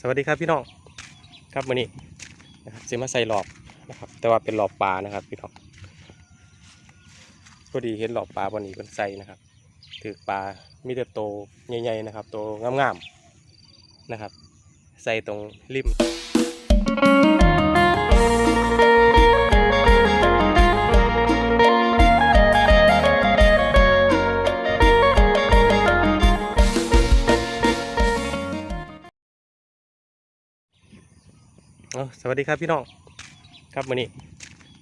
สวัสดีครับพี่น้องครับวันนี้นะครับจะมาใส่หลอบนะครับ แต่ว่าเป็นหลอบปลานะครับพี่น้องพอดีเห็นหลอบปลาวันนี้เป็นใส่นะครับถือปลามีแต่โตใหญ่ๆนะครับโตงามๆนะครับ ใส่ตรงริม สวัสดีครับพี่น้องครับวันนี้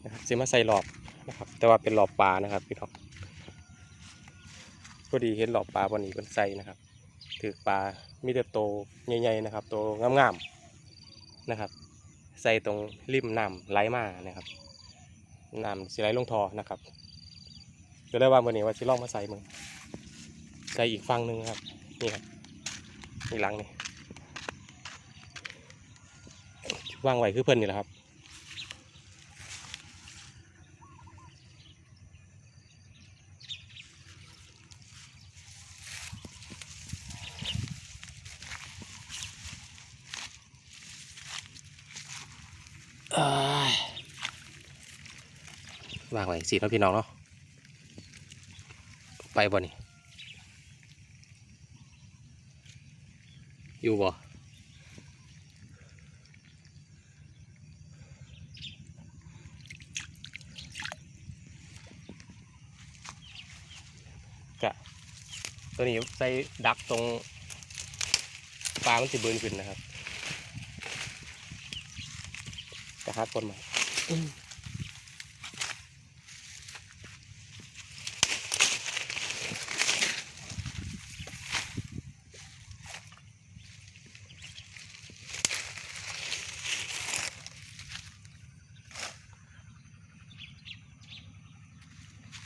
นะครับจะมาใส่หลอบนะครับ แต่ว่าเป็นหลอบปลานะครับพี่น้องพอดีเห็นหลอบปลาวันนี้เป็นใส่นะครับถือปลามีแต่โตใหญ่ๆนะครับโตงามๆนะครับ ใส่ตรงริมน้ำไหลมานะครับน้ำสิไหลลงทอนะครับก็เลยว่าวันนี้ว่าสิล่องมาใส่มึงใส่อีกฝั่งหนึ่งครับนี่ครับนี่หลังนี่ วางไว้คือเพิ่นนี่แหละครับ วางไว้สิแล้วพี่น้องเนาะ ไปบ่นี่ อยู่บ่ กะตัวนี้ใส่ดักตรงปลามันสิเบิร์นขึ้นนะครับกระทักคนมา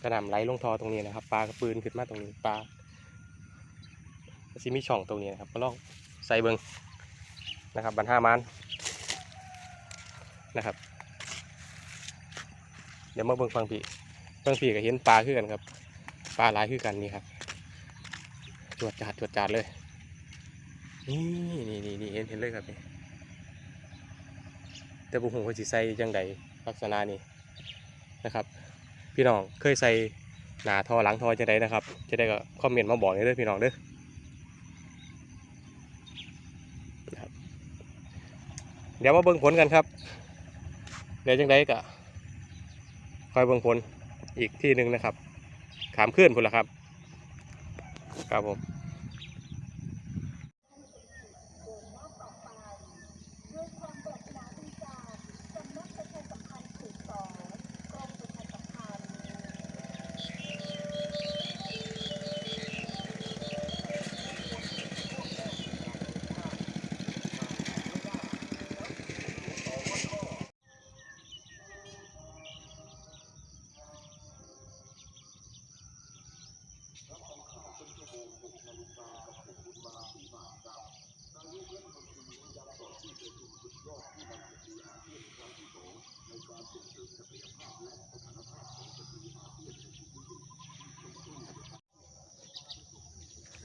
กระหน่ำไหลลงทอตรงนี้นะครับ ปลากระปืนขึ้นมาตรงนี้ปลาซิมีช่องตรงนี้นะครับก็ลองใส่เบิงนะครับบันห้ามันนะครับ เดี๋ยวมาเบิงฟังพี่ฟังพี่ก็เห็นปลาคือกันครับปลาหลายคือกันนี่ครับจวดจาดจวดจาดเลยนี่นี่นี่นี่เห็นเห็นเลยครับนี่แต่บุหูเขาสิใส่จังใดลักษณะนี้นะครับ พี่น้องเคยใส่หนาทอหลังทอจะได้นะครับ จะได้ก็คอมเมนต์มาบอกเด้เลยพี่น้องเด้อครับเดี๋ยวมาเบิ่งผลกันครับ เดี๋ยวจังไดก็คอยเบิ่งผลอีกที่หนึ่งนะครับ ขามขึ้นพุ่นละครับ ครับผม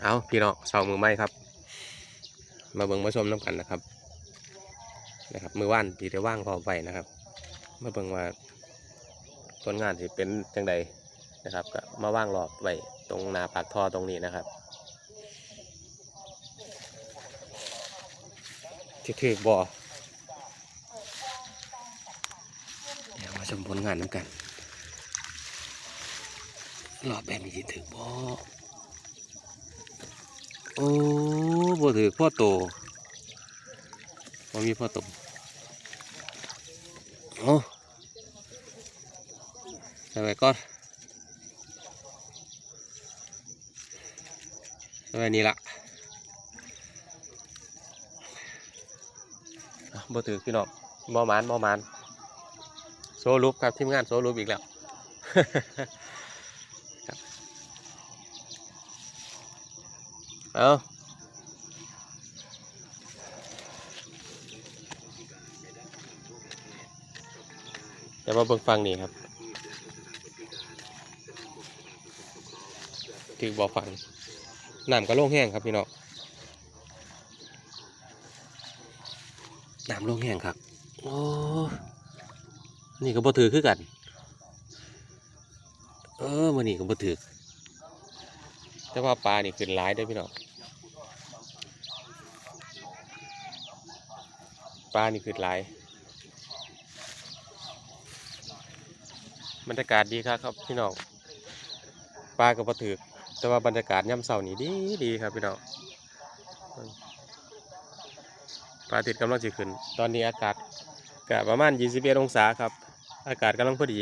เอาพี่น้องเสามือไม้ครับ มาเบิ่งมาชมน้ำกันนะครับ นะครับ มือว่านที่ได้ว่างพอไปนะครับ มาเบิ่งว่าผลงานที่เป็นจังใด นะครับ ก็มาว่างรอบไว้ตรงนาปากท่อตรงนี้นะครับถือบ่อเดี๋ยวมาชมผลงานน้ำกันรอบแบบนี้ถือบ่อโอ้บ่ถือพ่อโตบ่มีพ่อโตโอ้ใส่ไว้ก่อนใส่ ไว้นี่ละบ่ถือพี่น้องบ่มานบ่มานโซลูปครับทีมงานโซลูปอีกแล้วเอาเดี๋ยวมาเบิ่งฟังนี่ครับถือบ่อฟัง น้ำก็โล่งแห้งครับพี่น้องน้ำลงแห้งครับโอ้นี่ก็บ่ถือคือกัน เออมันนี่ก็บ่ถือแต่ว่าปลานี่ขึ้นหลายได้อพี่น้องปลานี่ขึ้นหลายบรรยากาศดีครับครับพี่น้องปลาก็บ่ถือ แต่ว่าบรรยากาศย่ำเสาร์นี่ดีดีครับพี่น้องปลาติดกำลังจะขึ้น ตอนนี้อากาศก็ประมาณ 21 องศาครับ อากาศกำลังพอดี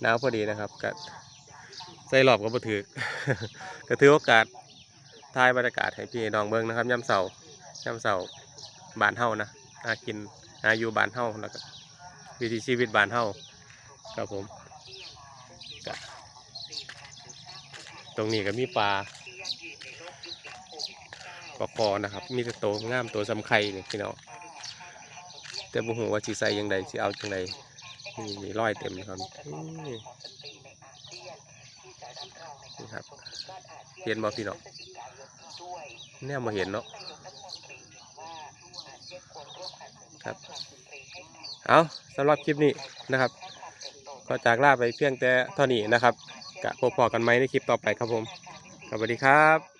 หนาวพอดีนะครับก็ใส่หลอบก็บ่ถือก็ถือโอกาสถ่ายบรรยากาศให้พี่น้องเบิ่งนะครับย่ำเสาร์ย่ำเสาร์บานเฮานะหากินหาอยู่บานเฮาแล้วก็วิถีชีวิตบานเฮาครับผมก็ ตรงนี้ก็มีปลาปลาคอนะครับ มีแต่โตวงามตัวสำไข่นี่ยพี่น้องแต่บุหัวาสิใส่ยังไงสิเอาจังไดนี่มีร้อยเต็มเลยครับนี่ครับ เห็นบ่พี่เนาะเนี่ยมาเห็นเนาะครับเอาสำหรับคลิปนี้นะครับ ก็จากลาไปเพียงแต่เท่านี้นะครับ กะพบพอกันไหมในคลิปต่อไปครับผมสวัสดีครับ